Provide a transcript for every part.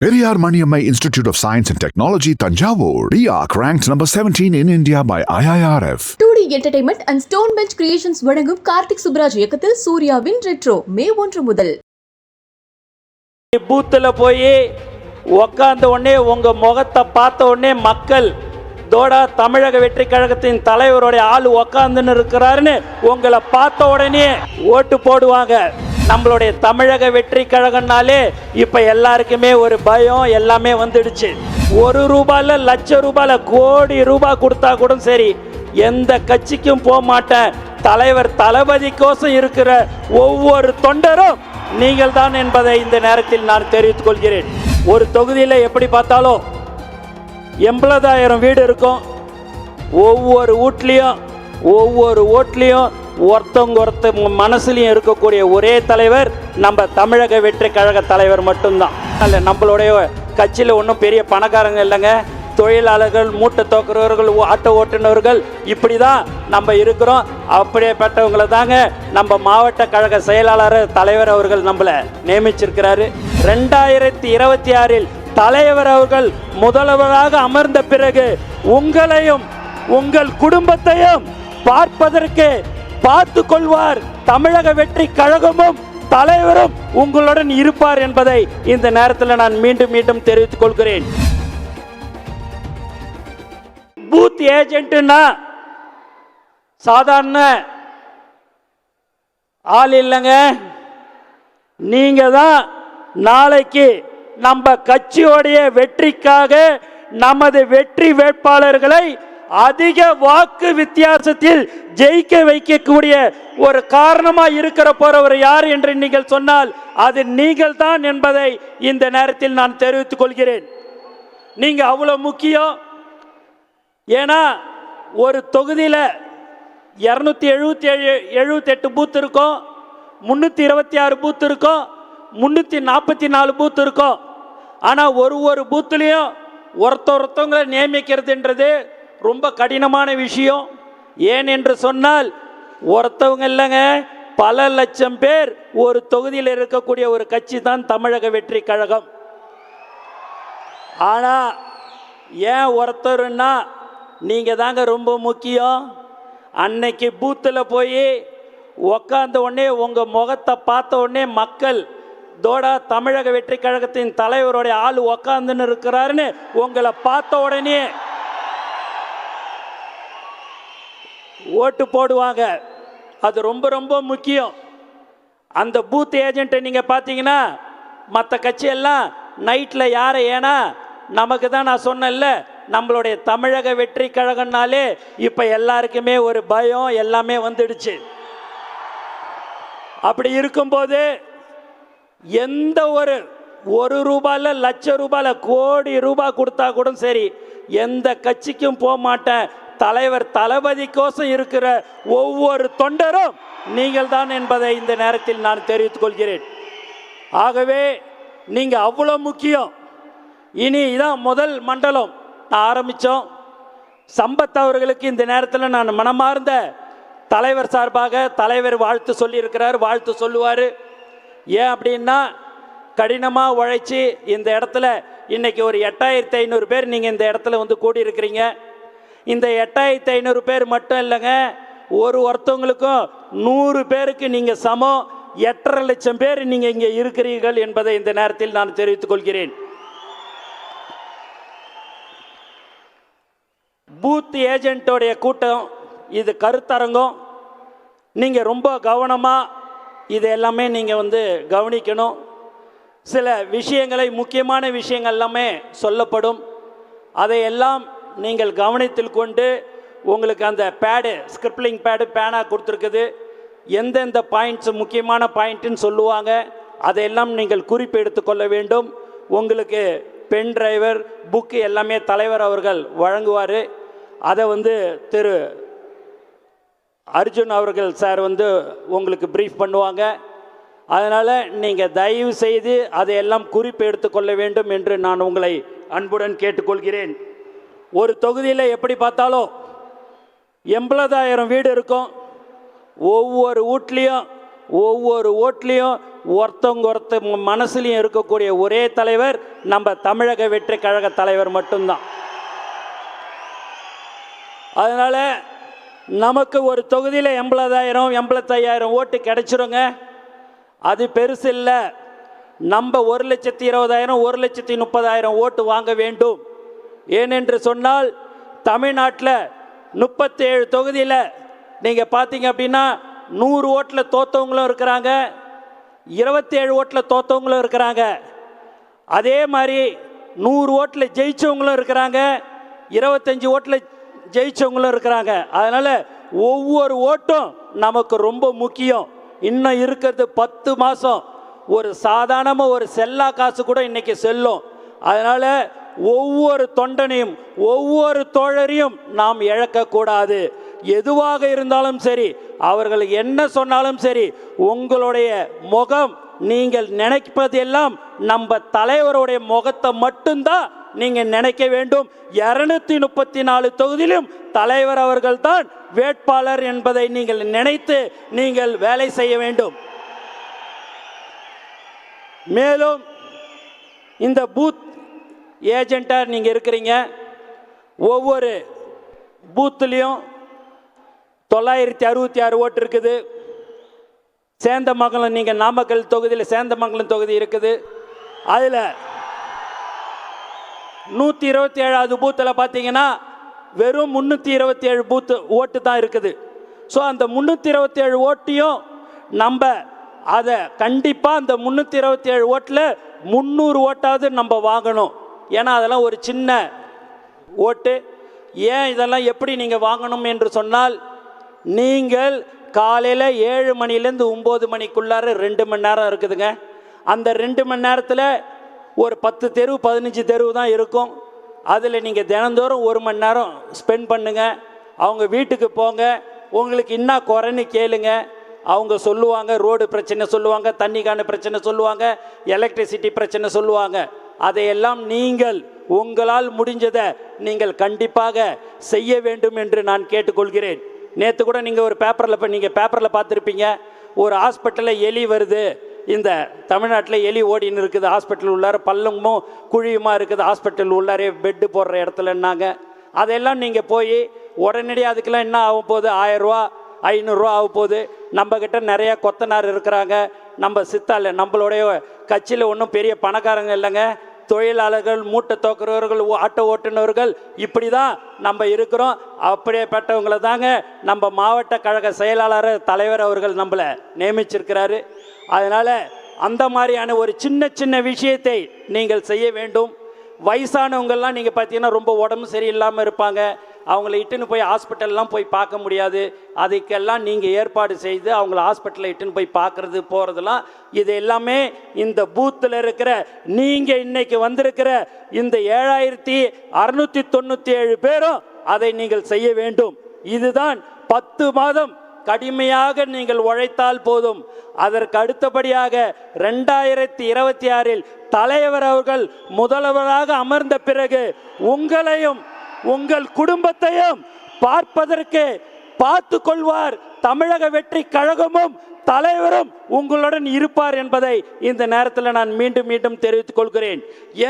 Periyar Maniammai Institute of Science and Technology, Tanjavur. RIAC ranked number 17 in India by IIRF. Two D entertainment and stone bench creations வழங்கும் கார்த்திக் சுப்ராஜ் இயக்கத்தில் சூர்யாவின் retro மே ஒன்று முதல் பூத்தில் போய் உக்காந்த உடனே உங்கள் முகத்தை பார்த்த உடனே மக்கள் தோடா தமிழக வெற்றி கழகத்தின் தலைவருடைய ஆள் உக்காந்துன்னு இருக்கிறாருன்னு உங்களை பார்த்த உடனே ஓட்டு போடுவாங்க நம்மளுடைய தமிழக வெற்றி கழகம்னாலே இப்போ எல்லாருக்குமே ஒரு பயம் எல்லாமே வந்துடுச்சு. ஒரு ரூபாயில் லட்சம் ரூபாயில் கோடி ரூபாய் கொடுத்தா கூட சரி எந்த கட்சிக்கும் போக மாட்டேன். தலைவர் தளபதிக்கோசம் இருக்கிற ஒவ்வொரு தொண்டரும் நீங்கள் தான் என்பதை இந்த நேரத்தில் நான் தெரிவித்துக் கொள்கிறேன். ஒரு தொகுதியில் எப்படி பார்த்தாலும் எண்பதாயிரம் வீடு இருக்கும். ஒவ்வொரு வீட்லேயும் ஒவ்வொரு ஓட்லேயும் ஒருத்தவங்க ஒருத்த மனசுலையும் இருக்கக்கூடிய ஒரே தலைவர் நம்ம தமிழக வெற்றி கழக தலைவர் மட்டும்தான். அல்ல நம்மளுடைய கட்சியில் ஒன்றும் பெரிய பணக்காரங்க இல்லைங்க. தொழிலாளர்கள் மூட்டை தோக்குறவர்கள் ஆட்டோ ஓட்டுநர்கள் இப்படி தான் நம்ம இருக்கிறோம். அப்படியேப்பட்டவங்களை தாங்க நம்ம மாவட்ட கழக செயலாளர் தலைவர் அவர்கள் நம்மளை நியமிச்சிருக்கிறாரு. ரெண்டாயிரத்தி இருபத்தி ஆறில் தலைவர் அவர்கள் முதல்வராக அமர்ந்த பிறகு உங்களையும் உங்கள் குடும்பத்தையும் பார்ப்பதற்கு பார்த்து கொள்வார் தமிழக வெற்றி கழகமும் தலைவரும் உங்களுடன் இருப்பார் என்பதை இந்த நேரத்தில் நான் மீண்டும் மீண்டும் தெரிவித்துக் கொள்கிறேன். பூத் ஏஜென்ட்னா சாதாரண ஆள் இல்லைங்க. நீங்க தான் நாளைக்கு நம்ம கட்சியோடைய வெற்றிக்காக நமது வெற்றி வேட்பாளர்களை அதிக வாக்கு வித்தியாசத்தில் ஜெயிக்க வைக்கக்கூடிய ஒரு காரணமாக இருக்கிற போறவர் யார் என்று நீங்கள் சொன்னால் அது நீங்கள் தான் என்பதை இந்த நேரத்தில் நான் தெரிவித்துக் கொள்கிறேன். நீங்க அவ்வளவு முக்கியம். ஏன்னா ஒரு தொகுதியில் இரநூத்தி எழுபத்தி ஏழு எழுபத்தெட்டு பூத் இருக்கும் முந்நூற்றி இருபத்தி ஆறு பூத் இருக்கும் முந்நூற்றி நாற்பத்தி நாலு பூத் இருக்கும். ஆனால் ஒரு ஒரு பூத்துலேயும் ஒருத்த ஒருத்தவங்களை நியமிக்கிறதுன்றது ரொம்ப கடினமான விஷயம். ஏன் என்று சொன்னால் ஒருத்தவங்க இல்லைங்க பல லட்சம் பேர் ஒரு தொகுதியில் இருக்கக்கூடிய ஒரு கட்சி தான் தமிழக வெற்றி கழகம். ஆனால் ஏன் ஒருத்தருன்னா நீங்கள் தாங்க ரொம்ப முக்கியம். அன்னைக்கு பூத்தில் போய் உக்காந்த உடனே உங்கள் முகத்தை பார்த்த உடனே மக்கள் தோடா தமிழக வெற்றி கழகத்தின் தலைவருடைய ஆள் உக்காந்துன்னு இருக்கிறாருன்னு உங்களை பார்த்த உடனே ஓட்டு போடுவாங்க. அது ரொம்ப ரொம்ப முக்கியம். அந்த பூத் ஏஜென்ட்டை நீங்கள் பார்த்தீங்கன்னா மற்ற கட்சியெல்லாம் நைட்டில் யாரை ஏன்னா நமக்கு தான் நான் சொன்னேன்ல நம்மளுடைய தமிழக வெற்றி கழகம்னாலே இப்போ எல்லாருக்குமே ஒரு பயம் எல்லாமே வந்துடுச்சு. அப்படி இருக்கும்போது எந்த ஒரு ஒரு ரூபாயில் லட்ச ரூபாயில் கோடி ரூபாய் கொடுத்தா கூட சரி எந்த கட்சிக்கும் போக மாட்டேன் தலைவர் தளபதிக்கோசம் இருக்கிற ஒவ்வொரு தொண்டரும் நீங்கள் தான் என்பதை இந்த நேரத்தில் நான் தெரிவித்துக் கொள்கிறேன். ஆகவே நீங்கள் அவ்வளோ முக்கியம். இனி இதான் முதல் மண்டலம். நான் ஆரம்பித்தோம் சம்பத் அவர்களுக்கு இந்த நேரத்தில் நான் மனமார்ந்த தலைவர் சார்பாக தலைவர் வாழ்த்து சொல்லியிருக்கிறார் வாழ்த்து சொல்லுவார். ஏன் அப்படின்னா கடினமாக உழைச்சி இந்த இடத்துல இன்றைக்கி ஒரு எட்டாயிரத்தி ஐநூறு பேர் நீங்கள் இந்த இடத்துல வந்து கூடியிருக்கிறீங்க. இந்த எட்டாயிரத்தி ஐநூறு பேர் மட்டும் இல்லைங்க ஒரு ஒருத்தவங்களுக்கும் நூறு பேருக்கு நீங்கள் சமம் எட்டரை லட்சம் பேர் நீங்கள் இங்கே இருக்கிறீர்கள் என்பதை இந்த நேரத்தில் நான் தெரிவித்துக் கொள்கிறேன். பூத் ஏஜென்ட்டோடைய கூட்டம் இது கருத்தரங்கம். நீங்கள் ரொம்ப கவனமாக இது எல்லாமே நீங்கள் வந்து கவனிக்கணும். சில விஷயங்களை முக்கியமான விஷயங்கள் எல்லாமே சொல்லப்படும். அதையெல்லாம் நீங்கள் கவனத்தில் கொண்டு உங்களுக்கு அந்த பேடு ஸ்கிரிப்லிங் பேடு பேனா கொடுத்துருக்குது. எந்தெந்த பாயிண்ட்ஸ் முக்கியமான பாயிண்ட்டுன்னு சொல்லுவாங்க. அதையெல்லாம் நீங்கள் குறிப்பு எடுத்துக்கொள்ள வேண்டும். உங்களுக்கு பென் டிரைவர் புக்கு எல்லாமே தலைவர் அவர்கள் வழங்குவார். அதை வந்து திரு அர்ஜுன் அவர்கள் சார் வந்து உங்களுக்கு ப்ரீஃப் பண்ணுவாங்க. அதனால் நீங்கள் தயவு செய்து அதையெல்லாம் குறிப்பு எடுத்துக்கொள்ள வேண்டும் என்று நான் உங்களை அன்புடன் கேட்டுக்கொள்கிறேன். ஒரு தொகுதியில் எப்படி பார்த்தாலும் எண்பதாயிரம் வீடு இருக்கும். ஒவ்வொரு வீட்லேயும் ஒவ்வொரு ஓட்லேயும் ஒருத்தவங்க ஒருத்த மனசுலையும் இருக்கக்கூடிய ஒரே தலைவர் நம்ம தமிழக வெற்றி கழக தலைவர் மட்டும்தான். அதனால் நமக்கு ஒரு தொகுதியில் எண்பதாயிரம் எண்பத்தையாயிரம் ஓட்டு கிடைச்சிருங்க. அது பெருசு இல்லை. நம்ம ஒரு லட்சத்தி இருபதாயிரம் ஒரு லட்சத்தி முப்பதாயிரம் ஓட்டு வாங்க வேண்டும். ஏனென்று சொன்னால் தமிழ்நாட்டில் முப்பத்தேழு தொகுதியில் நீங்கள் பார்த்தீங்க அப்படின்னா நூறு ஓட்டில் தோத்தவங்களும் இருக்கிறாங்க இருபத்தேழு ஓட்டில் தோத்தவங்களும் இருக்கிறாங்க. அதே மாதிரி நூறு ஓட்டில் ஜெயிச்சவங்களும் இருக்கிறாங்க இருபத்தஞ்சி ஓட்டில் ஜெயிச்சவங்களும் இருக்கிறாங்க. அதனால் ஒவ்வொரு ஓட்டும் நமக்கு ரொம்ப முக்கியம். இன்னும் இருக்கிறது பத்து மாதம் ஒரு சாதாரணமாக ஒரு செல்லா காசு கூட இன்றைக்கி செல்லும். அதனால் ஒவ்வொரு தொண்டனையும் ஒவ்வொரு தோழரையும் நாம் இழக்கக்கூடாது. எதுவாக இருந்தாலும் சரி அவர்கள் என்ன சொன்னாலும் சரி உங்களுடைய முகம் நீங்கள் நினைப்பதெல்லாம் நம்ம தலைவருடைய முகத்தை மட்டும்தான் நீங்கள் நினைக்க வேண்டும். இரநூத்தி முப்பத்தி நாலு தொகுதியிலும் தலைவர் அவர்கள்தான் வேட்பாளர் என்பதை நீங்கள் நினைத்து நீங்கள் வேலை செய்ய வேண்டும். மேலும் இந்த பூத் ஏஜெண்ட்டாக நீங்கள் இருக்கிறீங்க ஒவ்வொரு பூத்துலேயும் தொள்ளாயிரத்தி அறுபத்தி ஆறு ஓட்டு இருக்குது. சேந்தமங்கலம் நீங்கள் நாமக்கல் தொகுதியில் சேந்தமங்கலம் தொகுதி இருக்குது. அதில் நூற்றி இருபத்தி ஏழாவது பூத்தில் பார்த்தீங்கன்னா வெறும் முந்நூற்றி இருபத்தி ஏழு பூத்து ஓட்டு தான் இருக்குது. ஸோ அந்த முந்நூற்றி இருபத்தி ஏழு ஓட்டையும் நம்ம அதை கண்டிப்பாக அந்த முந்நூற்றி இருபத்தி ஏழு ஓட்டில் முந்நூறு ஓட்டாவது நம்ம வாங்கணும். ஏன்னா அதெல்லாம் ஒரு சின்ன ஓட்டு. ஏன் இதெல்லாம் எப்படி நீங்கள் வாங்கணும் என்று சொன்னால் நீங்கள் காலையில் ஏழு மணிலேருந்து ஒம்பது மணிக்குள்ளார ரெண்டு மணி நேரம் இருக்குதுங்க. அந்த ரெண்டு மணி நேரத்தில் ஒரு பத்து தெரு பதினஞ்சு தெரு தான் இருக்கும். அதில் நீங்கள் தினந்தோறும் ஒரு மணி நேரம் ஸ்பெண்ட் பண்ணுங்க. அவங்க வீட்டுக்கு போங்க. உங்களுக்கு என்ன குறைன்னு கேளுங்கள் அவங்க சொல்லுவாங்க ரோடு பிரச்சனை சொல்லுவாங்க தண்ணிக்கான பிரச்சனை சொல்லுவாங்க எலக்ட்ரிசிட்டி பிரச்சனை சொல்லுவாங்க. அதையெல்லாம் நீங்கள் உங்களால் முடிஞ்சதை நீங்கள் கண்டிப்பாக செய்ய வேண்டும் என்று நான் கேட்டுக்கொள்கிறேன். நேற்று கூட நீங்கள் ஒரு பேப்பரில் இப்போ நீங்கள் பேப்பரில் பார்த்துருப்பீங்க ஒரு ஹாஸ்பிட்டலில் எலி வருது. இந்த தமிழ்நாட்டில் எலி ஓடின்னு இருக்குது ஹாஸ்பிட்டல் உள்ளார பள்ளமும் குழியுமா இருக்குது ஹாஸ்பிட்டல் உள்ளாரே பெட்டு போடுற இடத்துலன்னாங்க. அதெல்லாம் நீங்கள் போய் உடனடியாக அதுக்கெல்லாம் என்ன ஆகும் போகுது? ஆயிரரூவா ஐநூறுரூவா ஆக போகுது. நம்மக்கிட்ட நிறையா கொத்தனார் இருக்கிறாங்க. நம்ம சித்தால நம்மளுடைய கட்சியில் ஒன்றும் பெரிய பணக்காரங்க இல்லைங்க. தொழிலாளர்கள் மூட்டை தோக்குறவர்கள் ஆட்டோ ஓட்டுநர்கள் இப்படி தான் நம்ம இருக்கிறோம். அப்படியேப்பட்டவங்களை தாங்க நம்ம மாவட்ட கழக செயலாளர் தலைவர் அவர்கள் நம்மளை நியமிச்சிருக்கிறாரு. அதனால் அந்த மாதிரியான ஒரு சின்ன சின்ன விஷயத்தை நீங்கள் செய்ய வேண்டும். வயசானவங்கள்லாம் நீங்கள் பார்த்தீங்கன்னா ரொம்ப உடம்பு சரியில்லாமல் இருப்பாங்க. அவங்கள இட்டுன்னு போய் ஹாஸ்பிட்டல்லாம் போய் பார்க்க முடியாது. அதுக்கெல்லாம் நீங்கள் ஏற்பாடு செய்து அவங்கள ஹாஸ்பிட்டலில் இட்டுன்னு போய் பார்க்குறது போகிறதெல்லாம் இது எல்லாமே இந்த பூத்தில் இருக்கிற நீங்கள் இன்னைக்கு வந்திருக்கிற இந்த ஏழாயிரத்தி அறுநூற்றி தொண்ணூற்றி ஏழு பேரும் அதை நீங்கள் செய்ய வேண்டும். இதுதான் பத்து மாதம் கடுமையாக நீங்கள் உழைத்தால் போதும். அதற்கு அடுத்தபடியாக ரெண்டாயிரத்தி இருபத்தி ஆறில் தலைவர் அவர்கள் முதல்வராக அமர்ந்த பிறகு உங்களையும் உங்கள் குடும்பத்தையும் பார்ப்பதற்கு பார்த்து கொள்வார் தமிழக வெற்றி கழகமும் தலைவரும் உங்களுடன் இருப்பார் என்பதை இந்த நேரத்தில் நான் மீண்டும் மீண்டும் தெரிவித்துக் கொள்கிறேன்.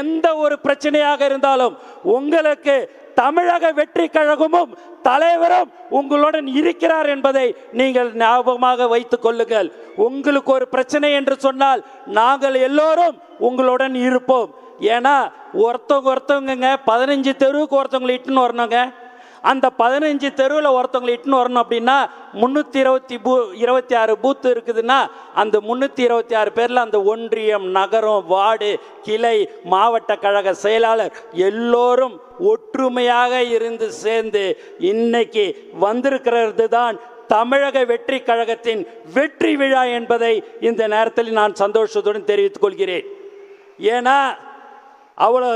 எந்த ஒரு பிரச்சனையாக இருந்தாலும் உங்களுக்கு தமிழக வெற்றி கழகமும் தலைவரும் உங்களுடன் இருக்கிறார் என்பதை நீங்கள் ஞாபகமாக வைத்துக் கொள்ளுங்கள். உங்களுக்கு ஒரு பிரச்சனை என்று சொன்னால் நாங்கள் எல்லோரும் உங்களுடன் இருப்போம். ஏன்னா ஒருத்தவங்க ஒருத்தவங்கங்க பதினஞ்சு தெருவுக்கு ஒருத்தவங்களை இட்டுன்னு வரணுங்க. அந்த பதினஞ்சு தெருவில் ஒருத்தவங்களை இட்டுன்னு வரணும் அப்படின்னா முந்நூற்றி இருபத்தி பூ இருபத்தி ஆறு பூத்து இருக்குதுன்னா அந்த முந்நூற்றி இருபத்தி ஆறு பேரில் அந்த ஒன்றியம் நகரம் வார்டு கிளை மாவட்ட கழக செயலாளர் எல்லோரும் ஒற்றுமையாக இருந்து சேர்ந்து இன்னைக்கு வந்திருக்கிறது தான் தமிழக வெற்றி கழகத்தின் வெற்றி விழா என்பதை இந்த நேரத்தில் நான் சந்தோஷத்துடன் தெரிவித்துக் கொள்கிறேன். ஏன்னா அவ்வளோ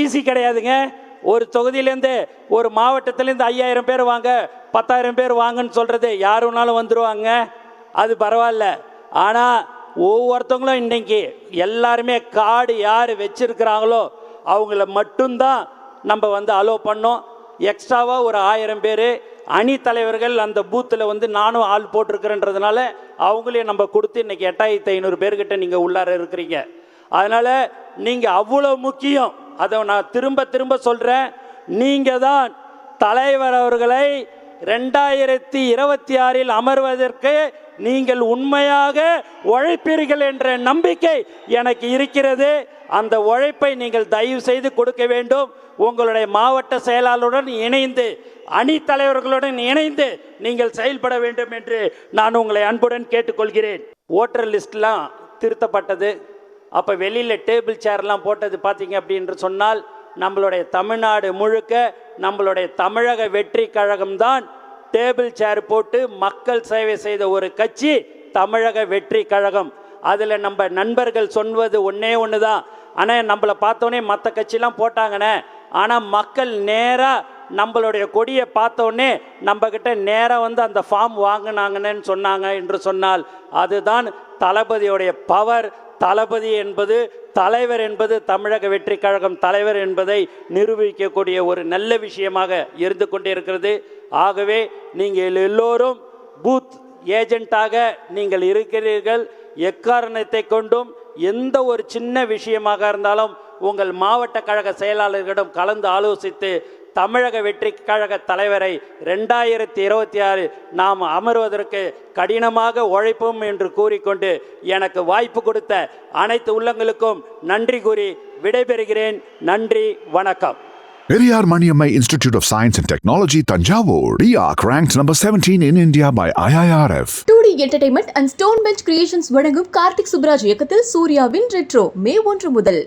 ஈஸி கிடையாதுங்க. ஒரு தொகுதியிலேருந்து ஒரு மாவட்டத்திலேருந்து ஐயாயிரம் பேர் வாங்க பத்தாயிரம் பேர் வாங்கன்னு சொல்கிறது யார் வேணாலும் வந்துடுவாங்க அது பரவாயில்ல. ஆனால் ஒவ்வொருத்தவங்களும் இன்றைக்கி எல்லாருமே காடு யார் வச்சுருக்கிறாங்களோ அவங்கள மட்டும்தான் நம்ம வந்து அலோவ் பண்ணோம். எக்ஸ்ட்ராவாக ஒரு ஆயிரம் பேர். அணி தலைவர்கள் அந்த பூத்தில் வந்து நானும் ஆள் போட்டிருக்கிறேன்றதுனால அவங்களையும் நம்ம கொடுத்து இன்றைக்கி எட்டாயிரத்தி ஐநூறு பேர்கிட்ட நீங்கள் உள்ளார இருக்கிறீங்க. அதனால் நீங்கள் அவ்வளோ முக்கியம். அதை நான் திரும்ப திரும்ப சொல்கிறேன் நீங்கள் தான் தலைவர் அவர்களை ரெண்டாயிரத்தி இருபத்தி ஆறில் அமர்வதற்கு நீங்கள் உண்மையாக உழைப்பீர்கள் என்ற நம்பிக்கை எனக்கு இருக்கிறது. அந்த உழைப்பை நீங்கள் தயவு செய்து கொடுக்க வேண்டும். உங்களுடைய மாவட்ட செயலாளருடன் இணைந்து அணி தலைவர்களுடன் இணைந்து நீங்கள் செயல்பட வேண்டும் என்று நான் உங்களை அன்புடன் கேட்டுக்கொள்கிறேன். ஓட்டர் லிஸ்ட்லாம் திருத்தப்பட்டது. அப்போ வெளியில் டேபிள் சேர்லாம் போட்டது பார்த்தீங்க அப்படின்னு சொன்னால் நம்மளுடைய தமிழ்நாடு முழுக்க நம்மளுடைய தமிழக வெற்றி கழகம்தான் டேபிள் சேர் போட்டு மக்கள் சேவை செய்த ஒரு கட்சி தமிழக வெற்றி கழகம். அதில் நம்ம நண்பர்கள் சொல்வது ஒன்றே ஒன்று தான் ஆனால் நம்மளை பார்த்தோன்னே மற்ற கட்சிலாம் போட்டாங்கண்ணே ஆனால் மக்கள் நேராக நம்மளுடைய கொடியை பார்த்தோன்னே நம்மக்கிட்ட நேராக வந்து அந்த ஃபார்ம் வாங்கினாங்கன்னு சொன்னாங்க என்று சொன்னால் அதுதான் தளபதியுடைய பவர் தளபதி என்பது தலைவர் என்பது தமிழக வெற்றி கழகம் தலைவர் என்பதை நிரூபிக்கக்கூடிய ஒரு நல்ல விஷயமாக இருந்து கொண்டே இருக்கிறது ஆகவே நீங்கள் எல்லோரும் பூத் ஏஜென்ட்டாக நீங்கள் இருக்கிறீர்கள். எக்காரணத்தை கொண்டும் எந்த ஒரு சின்ன விஷயமாக இருந்தாலும் உங்கள் மாவட்ட கழக செயலாளர்களிடம் கலந்து ஆலோசித்து தமிழக வெற்றி கழக தலைவரை ரெண்டாயிரத்தி இருபத்தி ஆறு நாம் அமர்வதற்கு கடினமாக உழைப்போம் என்று கூறிக்கொண்டு எனக்கு வாய்ப்பு கொடுத்த அனைத்து உள்ளங்களுக்கும் நன்றி கூறி விடைபெறுகிறேன் நன்றி வணக்கம் Periyar Maniammai Institute of Science and Technology, Tanjavur. RIAC ranked number 17 in India by IIRF. Two D entertainment and stone bench creations வழங்கும் கார்த்திக் சுப்ராஜ் இயக்கத்தில் சூர்யாவின் ரெட்ரோ மே ஒன்று முதல்